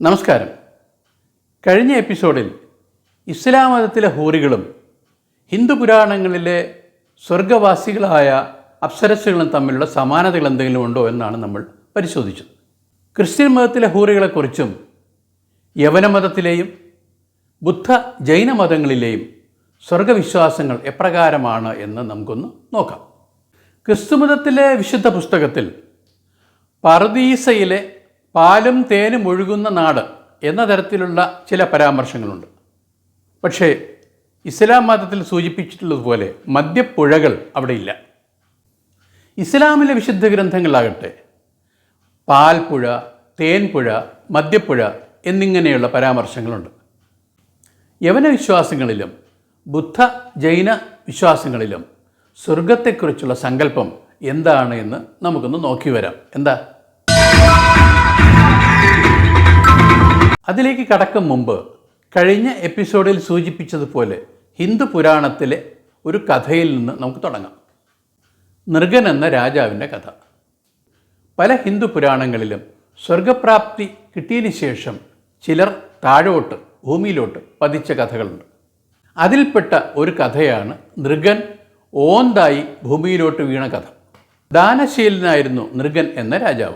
നമസ്കാരം. കഴിഞ്ഞ എപ്പിസോഡിൽ ഇസ്ലാം മതത്തിലെ ഹൂറികളും ഹിന്ദു പുരാണങ്ങളിലെ സ്വർഗവാസികളായ അപ്സരസ്സുകളും തമ്മിലുള്ള സമാനതകൾ എന്തെങ്കിലും ഉണ്ടോ എന്നാണ് നമ്മൾ പരിശോധിച്ചത്. ക്രിസ്ത്യൻ മതത്തിലെ ഹൂറികളെക്കുറിച്ചും യവനമതത്തിലെയും ബുദ്ധ ജൈന മതങ്ങളിലെയും സ്വർഗവിശ്വാസങ്ങൾ എപ്രകാരമാണ് എന്ന് നമുക്കൊന്ന് നോക്കാം. ക്രിസ്തുമതത്തിലെ വിശുദ്ധ പുസ്തകത്തിൽ പർദീസയിലെ പാലും തേനും ഒഴുകുന്ന നാട് എന്ന തരത്തിലുള്ള ചില പരാമർശങ്ങളുണ്ട്. പക്ഷേ ഇസ്ലാം മതത്തിൽ സൂചിപ്പിച്ചിട്ടുള്ളതുപോലെ മദ്യപ്പുഴകൾ അവിടെയില്ല. ഇസ്ലാമിലെ വിശുദ്ധ ഗ്രന്ഥങ്ങളാകട്ടെ പാൽപ്പുഴ തേൻപുഴ മദ്യപ്പുഴ എന്നിങ്ങനെയുള്ള പരാമർശങ്ങളുണ്ട്. യവന വിശ്വാസങ്ങളിലും ബുദ്ധ ജൈന വിശ്വാസങ്ങളിലും സ്വർഗത്തെക്കുറിച്ചുള്ള സങ്കല്പം എന്താണ് എന്ന് നമുക്കൊന്ന് നോക്കി വരാം. എന്താ? അതിലേക്ക് കടക്കും മുമ്പ് കഴിഞ്ഞ എപ്പിസോഡിൽ സൂചിപ്പിച്ചതുപോലെ ഹിന്ദു പുരാണത്തിലെ ഒരു കഥയിൽ നിന്ന് നമുക്ക് തുടങ്ങാം. നൃഗൻ എന്ന രാജാവിന്റെ കഥ. പല ഹിന്ദു പുരാണങ്ങളിലും സ്വർഗപ്രാപ്തി കിട്ടിയതിന് ശേഷം ചിലർ താഴോട്ട് ഭൂമിയിലോട്ട് പതിച്ച കഥകളുണ്ട്. അതിൽപ്പെട്ട ഒരു കഥയാണ് നൃഗൻ ഓന്തായി ഭൂമിയിലോട്ട് വീണ കഥ. ദാനശീലനായിരുന്നു നൃഗൻ എന്ന രാജാവ്.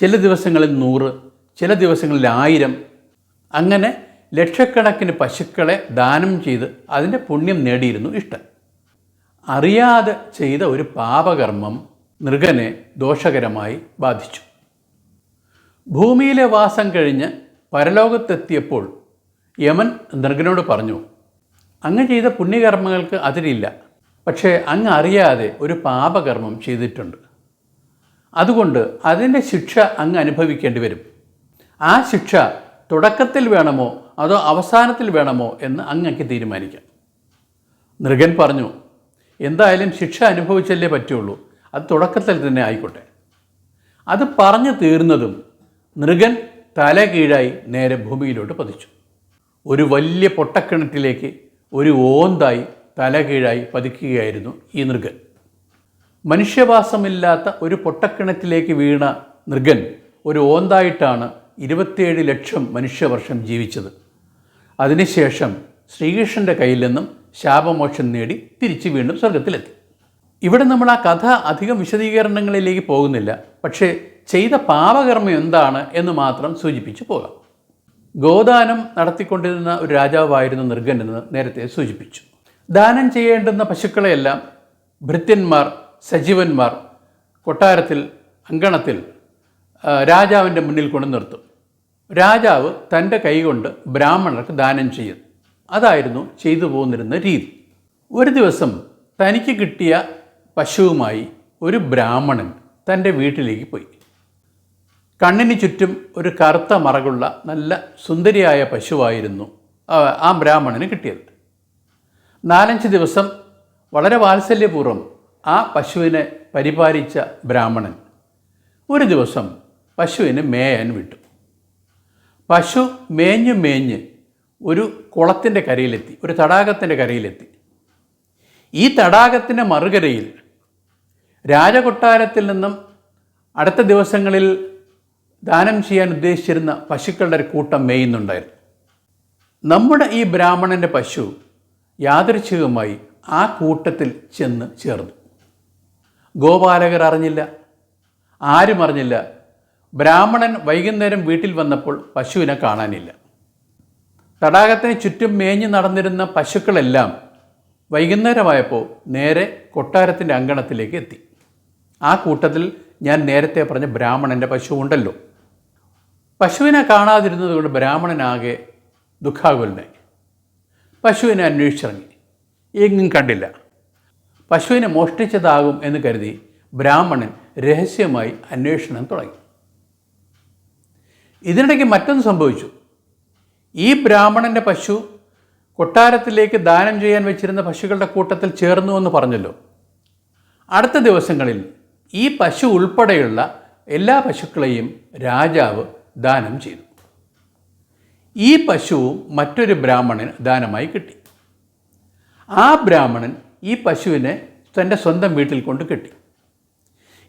ചില ദിവസങ്ങളിൽ നൂറ് ചില ദിവസങ്ങളിൽ ആയിരം. അങ്ങനെ ലക്ഷക്കണക്കിന് പശുക്കളെ ദാനം ചെയ്ത് അതിന്റെ പുണ്യം നേടിയിരുന്നു ഇഷ്ടം അറിയാതെ ചെയ്ത ഒരു പാപകർമ്മം നൃഗനെ ദോഷകരമായി ബാധിച്ചു. ഭൂമിയിലെ വാസം കഴിഞ്ഞ് പരലോകത്തെത്തിയപ്പോൾ യമൻ നൃഗനോട് പറഞ്ഞു അങ്ങ് ചെയ്ത പുണ്യകർമ്മങ്ങൾക്ക് അതിരില്ല. പക്ഷേ അങ്ങ് അറിയാതെ ഒരു പാപകർമ്മം ചെയ്തിട്ടുണ്ട്. അതുകൊണ്ട് അതിന്റെ ശിക്ഷ അങ്ങ് അനുഭവിക്കേണ്ടി വരും. ആ ശിക്ഷ തുടക്കത്തിൽ വേണമോ അതോ അവസാനത്തിൽ വേണമോ എന്ന് അങ്ങക്ക് തീരുമാനിക്കാം. നൃഗൻ പറഞ്ഞു എന്തായാലും ശിക്ഷ അനുഭവിച്ചല്ലേ പറ്റുള്ളൂ. അത് തുടക്കത്തിൽ തന്നെ ആയിക്കോട്ടെ. അത് പറഞ്ഞു തീർന്നതും നൃഗൻ തല കീഴായി നേരെ ഭൂമിയിലോട്ട് പതിച്ചു. ഒരു വലിയ പൊട്ടക്കിണറ്റിലേക്ക് ഒരു ഓന്തായി തല കീഴായി പതിക്കുകയായിരുന്നു ഈ നൃഗൻ മനുഷ്യവാസമില്ലാത്ത ഒരു പൊട്ടക്കിണറ്റിലേക്ക് വീണ നൃഗൻ ഒരു ഓന്തായിട്ടാണ് ഇരുപത്തിയേഴ് ലക്ഷം മനുഷ്യവർഷം ജീവിച്ചത്. അതിനുശേഷം ശ്രീകൃഷ്ണന്റെ കയ്യിൽ നിന്നും ശാപമോക്ഷം നേടി തിരിച്ചു വീണ്ടും സ്വർഗത്തിലെത്തി ഇവിടെ നമ്മൾ ആ കഥ അധികം വിശദീകരണങ്ങളിലേക്ക് പോകുന്നില്ല പക്ഷേ ചെയ്ത പാപകർമ്മം എന്താണ് എന്ന് മാത്രം സൂചിപ്പിച്ചു പോകാം. ഗോദാനം നടത്തിക്കൊണ്ടിരുന്ന ഒരു രാജാവായിരുന്നു നൃഗൻ എന്ന് നേരത്തെ സൂചിപ്പിച്ചു. ദാനം ചെയ്യേണ്ടുന്ന പശുക്കളെയെല്ലാം ഭൃത്യന്മാർ സജീവന്മാർ കൊട്ടാരത്തിൽ അങ്കണത്തിൽ രാജാവിന്റെ മുന്നിൽ കൊണ്ട് നിർത്തും. രാജാവ് തന്റെ കൈകൊണ്ട് ബ്രാഹ്മണർക്ക് ദാനം ചെയ്യും. അതായിരുന്നു ചെയ്തു പോന്നിരുന്ന രീതി. ഒരു ദിവസം തനിക്ക് കിട്ടിയ പശുവുമായി ഒരു ബ്രാഹ്മണൻ തന്റെ വീട്ടിലേക്ക് പോയി. കണ്ണിന് ചുറ്റും ഒരു കറുത്ത മറകുള്ള നല്ല സുന്ദരിയായ പശുവായിരുന്നു ആ- ബ്രാഹ്മണന് കിട്ടിയത്. നാലഞ്ച് ദിവസം വളരെ വാത്സല്യപൂർവം ആ പശുവിനെ പരിപാലിച്ച ബ്രാഹ്മണൻ ഒരു ദിവസം പശുവിന് മേയാൻ വിട്ടു. പശു മേഞ്ഞ് മേഞ്ഞ് ഒരു കുളത്തിന്റെ കരയിലെത്തി ഒരു തടാകത്തിന്റെ കരയിലെത്തി. ഈ തടാകത്തിന്റെ മറുകരയിൽ രാജകൊട്ടാരത്തിൽ നിന്നും അടുത്ത ദിവസങ്ങളിൽ ദാനം ചെയ്യാൻ ഉദ്ദേശിച്ചിരുന്ന പശുക്കളുടെ ഒരു കൂട്ടം മേയുന്നുണ്ടായിരുന്നു. നമ്മുടെ ഈ ബ്രാഹ്മണന്റെ പശു യാദൃച്ഛികമായി ആ കൂട്ടത്തിൽ ചെന്ന് ചേർന്നു. ഗോപാലകർ അറിഞ്ഞില്ല. ആരും അറിഞ്ഞില്ല. ബ്രാഹ്മണൻ വൈകുന്നേരം വീട്ടിൽ വന്നപ്പോൾ പശുവിനെ കാണാനില്ല. തടാകത്തിന് ചുറ്റും മേഞ്ഞു നടന്നിരുന്ന പശുക്കളെല്ലാം വൈകുന്നേരമായപ്പോൾ നേരെ കൊട്ടാരത്തിന്റെ അങ്കണത്തിലേക്ക് എത്തി. ആ കൂട്ടത്തിൽ ഞാൻ നേരത്തെ പറഞ്ഞ ബ്രാഹ്മണന്റെ പശു ഉണ്ടല്ലോ. പശുവിനെ കാണാതിരുന്നതുകൊണ്ട് ബ്രാഹ്മണനാകെ ദുഃഖാകുലനായി. പശുവിനെ അന്വേഷിച്ചിറങ്ങി. എങ്ങും കണ്ടില്ല. പശുവിനെ മോഷ്ടിച്ചതാകും എന്ന് കരുതി ബ്രാഹ്മണൻ രഹസ്യമായി അന്വേഷണം തുടങ്ങി. ഇതിനിടയ്ക്ക് മറ്റൊന്ന് സംഭവിച്ചു. ഈ ബ്രാഹ്മണന്റെ പശു കൊട്ടാരത്തിലേക്ക് ദാനം ചെയ്യാൻ വെച്ചിരുന്ന പശുക്കളുടെ കൂട്ടത്തിൽ ചേർന്നു എന്ന് പറഞ്ഞല്ലോ. അടുത്ത ദിവസങ്ങളിൽ ഈ പശു ഉൾപ്പെടെയുള്ള എല്ലാ പശുക്കളെയും രാജാവ് ദാനം ചെയ്തു. ഈ പശുവും മറ്റൊരു ബ്രാഹ്മണന് ദാനമായി കിട്ടി. ആ ബ്രാഹ്മണൻ ഈ പശുവിനെ തന്റെ സ്വന്തം വീട്ടിൽ കൊണ്ട് കെട്ടി.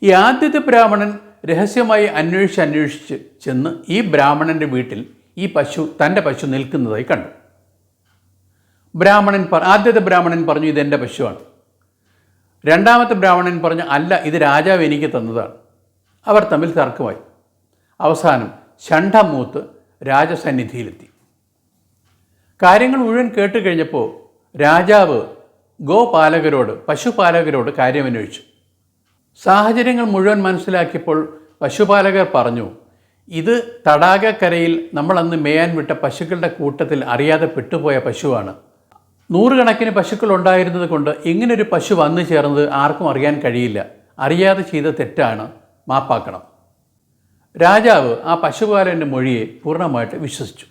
ഈ ആദ്യത്തെ ബ്രാഹ്മണൻ രഹസ്യമായി അന്വേഷിച്ച് അന്വേഷിച്ച് ചെന്ന് ഈ ബ്രാഹ്മണന്റെ വീട്ടിൽ ഈ പശു തന്റെ പശു നിൽക്കുന്നതായി കണ്ടു. ബ്രാഹ്മണൻ പറ ആദ്യത്തെ ബ്രാഹ്മണൻ പറഞ്ഞു ഇത് പശുവാണ്. രണ്ടാമത്തെ ബ്രാഹ്മണൻ പറഞ്ഞു അല്ല ഇത് രാജാവ് എനിക്ക് തന്നതാണ്. അവർ തമ്മിൽ തർക്കമായി. അവസാനം ഷണ്ഡമൂത്ത് രാജസന്നിധിയിലെത്തി. കാര്യങ്ങൾ മുഴുവൻ കേട്ട് കഴിഞ്ഞപ്പോൾ രാജാവ് ഗോപാലകരോട് പശുപാലകരോട് കാര്യമന്വേഷിച്ചു. സാഹചര്യങ്ങൾ മുഴുവൻ മനസ്സിലാക്കിയപ്പോൾ പശുപാലകർ പറഞ്ഞു ഇത് തടാകക്കരയിൽ നമ്മളന്ന് മേയാൻ വിട്ട പശുക്കളുടെ കൂട്ടത്തിൽ അറിയാതെ പെട്ടുപോയ പശുവാണ്. നൂറുകണക്കിന് പശുക്കൾ ഉണ്ടായിരുന്നത് കൊണ്ട് ഇങ്ങനൊരു പശു വന്നു ചേർന്നത് ആർക്കും അറിയാൻ കഴിയില്ല. അറിയാതെ ചെയ്ത തെറ്റാണ്. മാപ്പാക്കണം. രാജാവ് ആ പശുപാലന്റെ മൊഴിയെ പൂർണമായിട്ട് വിശ്വസിച്ചു.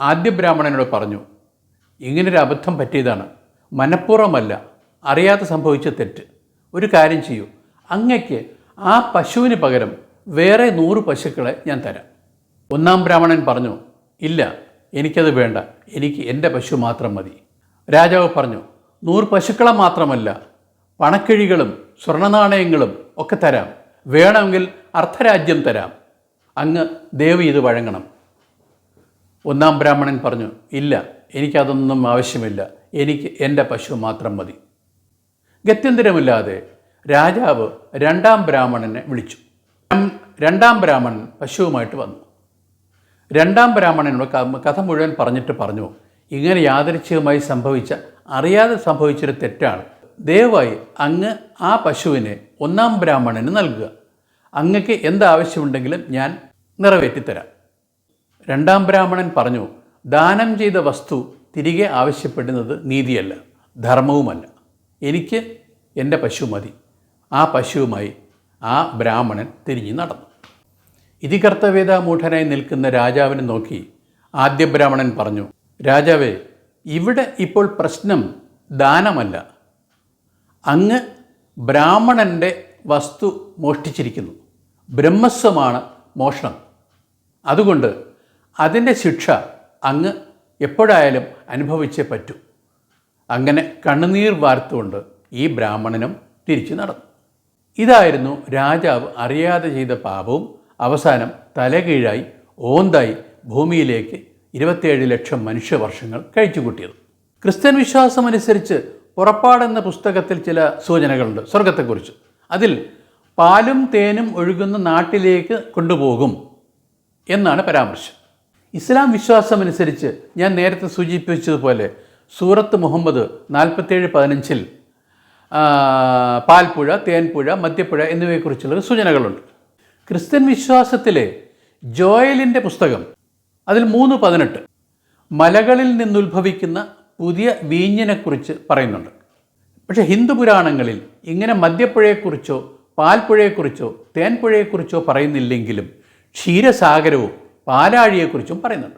ആദ്യ ബ്രാഹ്മണനോട് പറഞ്ഞു ഇങ്ങനൊരു അബദ്ധം പറ്റിയതാണ്. മനഃപൂർവമല്ല. അറിയാതെ സംഭവിച്ച തെറ്റ്. ഒരു കാര്യം ചെയ്യൂ. അങ്ങയ്ക്ക് ആ പശുവിന് പകരം വേറെ നൂറ് പശുക്കളെ ഞാൻ തരാം. ഒന്നാം ബ്രാഹ്മണൻ പറഞ്ഞു ഇല്ല എനിക്കത് വേണ്ട. എനിക്ക് എന്റെ പശു മാത്രം മതി. രാജാവ് പറഞ്ഞു നൂറ് പശുക്കളെ മാത്രമല്ല പണക്കിഴികളും സ്വർണനാണയങ്ങളും ഒക്കെ തരാം. വേണമെങ്കിൽ അർദ്ധരാജ്യം തരാം. അങ്ങ് ദേവി ഇത് വഴങ്ങണം. ഒന്നാം ബ്രാഹ്മണൻ പറഞ്ഞു ഇല്ല എനിക്കതൊന്നും ആവശ്യമില്ല. എനിക്ക് എന്റെ പശു മാത്രം മതി. ഗത്യന്തരമില്ലാതെ രാജാവ് രണ്ടാം ബ്രാഹ്മണനെ വിളിച്ചു. രണ്ടാം ബ്രാഹ്മണൻ പശുവുമായിട്ട് വന്നു. രണ്ടാം ബ്രാഹ്മണനോട് കഥ മുഴുവൻ പറഞ്ഞിട്ട് പറഞ്ഞു ഇങ്ങനെ യാദൃച്ഛികമായി സംഭവിച്ച അറിയാതെ സംഭവിച്ചൊരു തെറ്റാണ്. ദയവായി അങ്ങ് ആ പശുവിനെ ഒന്നാം ബ്രാഹ്മണന് നൽകുക. അങ്ങക്ക് എന്താവശ്യമുണ്ടെങ്കിലും ഞാൻ നിറവേറ്റിത്തരാം. രണ്ടാം ബ്രാഹ്മണൻ പറഞ്ഞു ദാനം ചെയ്ത വസ്തു തിരികെ ആവശ്യപ്പെടുന്നത് നീതിയല്ല ധർമ്മവുമല്ല. എനിക്ക് എന്റെ പശു മതി. ആ പശുവുമായി ആ ബ്രാഹ്മണൻ തിരിഞ്ഞു നടന്നു. ഇതികർത്തവേദ മൂഢനായി നിൽക്കുന്ന രാജാവിനെ നോക്കി ആദ്യ ബ്രാഹ്മണൻ പറഞ്ഞു രാജാവേ ഇവിടെ ഇപ്പോൾ പ്രശ്നം ദാനമല്ല. അങ്ങ് ബ്രാഹ്മണന്റെ വസ്തു മോഷ്ടിച്ചിരിക്കുന്നു. ബ്രഹ്മസ്വമാണ് മോഷണം. അതുകൊണ്ട് അതിന്റെ ശിക്ഷ അങ്ങ് എപ്പോഴായാലും അനുഭവിച്ചേ പറ്റൂ. അങ്ങനെ കണ്ണുനീർ വാർത്തുകൊണ്ട് ഈ ബ്രാഹ്മണനും തിരിച്ചു നടന്നു. ഇതായിരുന്നു രാജാവ് അറിയാതെ ചെയ്ത പാപവും അവസാനം തലകീഴായി ഓന്തായി ഭൂമിയിലേക്ക് ഇരുപത്തിയേഴ് ലക്ഷം മനുഷ്യവർഷങ്ങൾ കഴിച്ചുകൂട്ടിയത്. ക്രിസ്ത്യൻ വിശ്വാസമനുസരിച്ച് പുറപ്പാടെന്ന പുസ്തകത്തിൽ ചില സൂചനകളുണ്ട് സ്വർഗത്തെക്കുറിച്ച്. അതിൽ പാലും തേനും ഒഴുകുന്ന നാട്ടിലേക്ക് കൊണ്ടുപോകും എന്നാണ് പരാമർശം. ഇസ്ലാം വിശ്വാസമനുസരിച്ച് ഞാൻ നേരത്തെ സൂചിപ്പിച്ചതുപോലെ സൂറത്ത് മുഹമ്മദ് നാൽപ്പത്തേഴ് പതിനഞ്ചിൽ പാൽപ്പുഴ തേൻപുഴ മദ്യപ്പുഴ എന്നിവയെക്കുറിച്ചുള്ള സൂചനകളുണ്ട്. ക്രിസ്ത്യൻ വിശ്വാസത്തിലെ ജോയലിന്റെ പുസ്തകം അതിൽ മൂന്ന് പതിനെട്ട് മലകളിൽ നിന്നുത്ഭവിക്കുന്ന പുതിയ വീഞ്ഞിനെക്കുറിച്ച് പറയുന്നുണ്ട്. പക്ഷേ ഹിന്ദു പുരാണങ്ങളിൽ ഇങ്ങനെ മദ്യപ്പുഴയെക്കുറിച്ചോ പാൽപ്പുഴയെക്കുറിച്ചോ തേൻപുഴയെക്കുറിച്ചോ പറയുന്നില്ലെങ്കിലും ക്ഷീരസാഗരവും പാലാഴിയെക്കുറിച്ചും പറയുന്നുണ്ട്.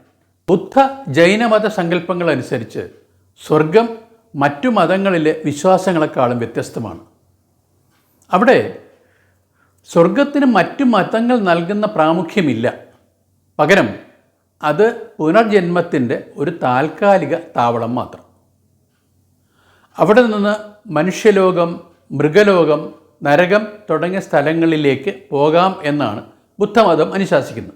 ബുദ്ധ ജൈനമത സങ്കല്പങ്ങൾ അനുസരിച്ച് സ്വർഗം മറ്റു മതങ്ങളിലെ വിശ്വാസങ്ങളെക്കാളും വ്യത്യസ്തമാണ്. അവിടെ സ്വർഗത്തിന് മറ്റു മതങ്ങൾ നൽകുന്ന പ്രാമുഖ്യമില്ല. പകരം അത് പുനർജന്മത്തിന്റെ ഒരു താൽക്കാലിക താവളം മാത്രം. അവിടെ നിന്ന് മനുഷ്യലോകം മൃഗലോകം നരകം തുടങ്ങിയ സ്ഥലങ്ങളിലേക്ക് പോകാം എന്നാണ് ബുദ്ധമതം അനുശാസിക്കുന്നത്.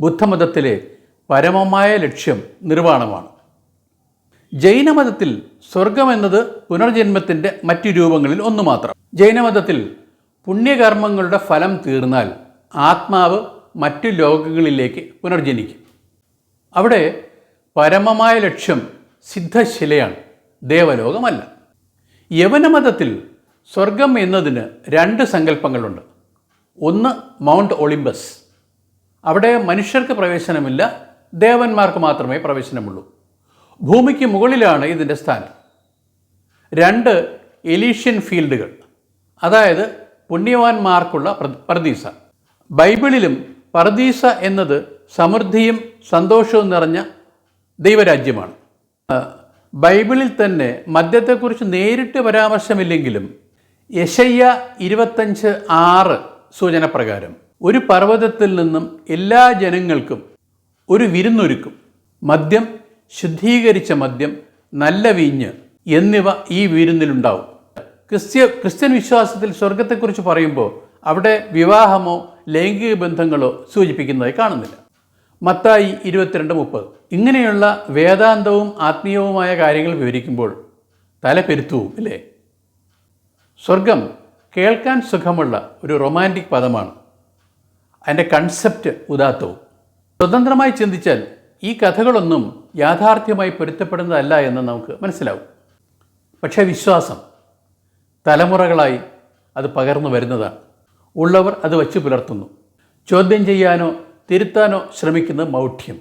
ബുദ്ധമതത്തിലെ പരമമായ ലക്ഷ്യം നിർവാണമാണ് ജൈനമതത്തിൽ സ്വർഗം എന്നത് പുനർജന്മത്തിന്റെ മറ്റു രൂപങ്ങളിൽ ഒന്ന് മാത്രം. ജൈനമതത്തിൽ പുണ്യകർമ്മങ്ങളുടെ ഫലം തീർന്നാൽ ആത്മാവ് മറ്റു ലോകങ്ങളിലേക്ക് പുനർജനിക്കും. അവിടെ പരമമായ ലക്ഷ്യം സിദ്ധശിലയാണ് ദേവലോകമല്ല. യവനമതത്തിൽ സ്വർഗം എന്നതിന് രണ്ട് സങ്കല്പങ്ങളുണ്ട്. ഒന്ന് മൗണ്ട് ഒളിമ്പസ്. അവിടെ മനുഷ്യർക്ക് പ്രവേശനമില്ല ദേവന്മാർക്ക് മാത്രമേ പ്രവേശനമുള്ളൂ. ഭൂമിക്ക് മുകളിലാണ് ഇതിന്റെ സ്ഥാനം. രണ്ട് എലീഷ്യൻ ഫീൽഡുകൾ അതായത് പുണ്യവാന്മാർക്കുള്ള പർദീസ. ബൈബിളിലും പർദീസ എന്നത് സമൃദ്ധിയും സന്തോഷവും നിറഞ്ഞ ദൈവരാജ്യമാണ്. ബൈബിളിൽ തന്നെ മദ്യത്തെക്കുറിച്ച് നേരിട്ട് പരാമർശമില്ലെങ്കിലും യശയ്യ ഇരുപത്തഞ്ച് ആറ് സൂചനപ്രകാരം ഒരു പർവതത്തിൽ നിന്നും എല്ലാ ജനങ്ങൾക്കും ഒരു വിരുന്നൊരുക്കും. മദ്യം ശുദ്ധീകരിച്ച മദ്യം നല്ല വീഞ്ഞ് എന്നിവ ഈ വിരുന്നിലുണ്ടാവും. ക്രിസ്ത്യ ക്രിസ്ത്യൻ വിശ്വാസത്തിൽ സ്വർഗത്തെക്കുറിച്ച് പറയുമ്പോൾ അവിടെ വിവാഹമോ ലൈംഗിക ബന്ധങ്ങളോ സൂചിപ്പിക്കുന്നതായി കാണുന്നില്ല. മത്തായി ഇരുപത്തിരണ്ട് മുപ്പത്. ഇങ്ങനെയുള്ള വേദാന്തവും ആത്മീയവുമായ കാര്യങ്ങൾ വിവരിക്കുമ്പോൾ തല പെരുത്തുവും ഇല്ലേ സ്വർഗം കേൾക്കാൻ സുഖമുള്ള ഒരു റൊമാന്റിക് പദമാണ്. അതിന്റെ കൺസെപ്റ്റ് ഉദാത്തവും. സ്വതന്ത്രമായി ചിന്തിച്ചാൽ ഈ കഥകളൊന്നും യാഥാർത്ഥ്യമായി പൊരുത്തപ്പെടുന്നതല്ല എന്ന് നമുക്ക് മനസ്സിലാവും. പക്ഷേ വിശ്വാസം തലമുറകളായി അത് പകർന്നു വരുന്നതാണ്. ഉള്ളവർ അത് വച്ചു പുലർത്തുന്നു. ചോദ്യം ചെയ്യാനോ തിരുത്താനോ ശ്രമിക്കുന്ന മൗഢ്യം.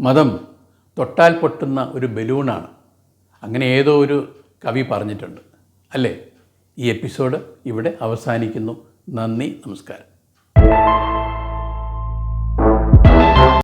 മതം തൊട്ടാൽ പൊട്ടുന്ന ഒരു ബലൂണാണ്. അങ്ങനെ ഏതോ ഒരു കവി പറഞ്ഞിട്ടുണ്ട്. അല്ലേ? ഈ എപ്പിസോഡ് ഇവിടെ അവസാനിക്കുന്നു. നന്ദി നമസ്കാരം.